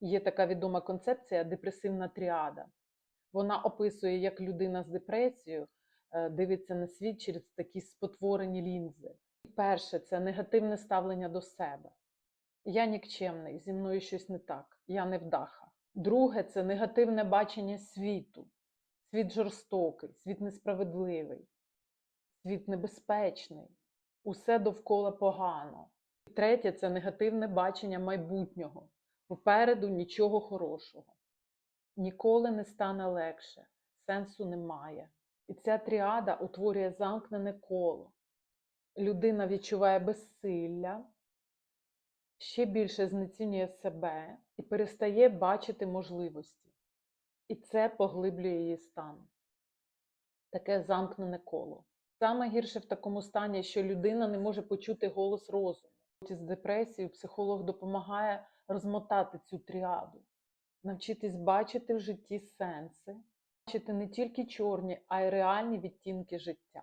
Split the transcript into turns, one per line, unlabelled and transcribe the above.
Є така відома концепція депресивна тріада. Вона описує, як людина з депресією е, дивиться на світ через такі спотворені лінзи. Перше це негативне ставлення до себе. Я нікчемний, зі мною щось не так, я невдаха. Друге це негативне бачення світу. Світ жорстокий, світ несправедливий, світ небезпечний, усе довкола погано. І Третє це негативне бачення майбутнього. Попереду нічого хорошого. Ніколи не стане легше, сенсу немає. І ця тріада утворює замкнене коло. Людина відчуває безсилля, ще більше знецінює себе і перестає бачити можливості. І це поглиблює її стан. Таке замкнене коло. Саме гірше в такому стані, що людина не може почути голос розуму. З депресією психолог допомагає розмотати цю тріаду, навчитись бачити в житті сенси, бачити не тільки чорні, а й реальні відтінки життя.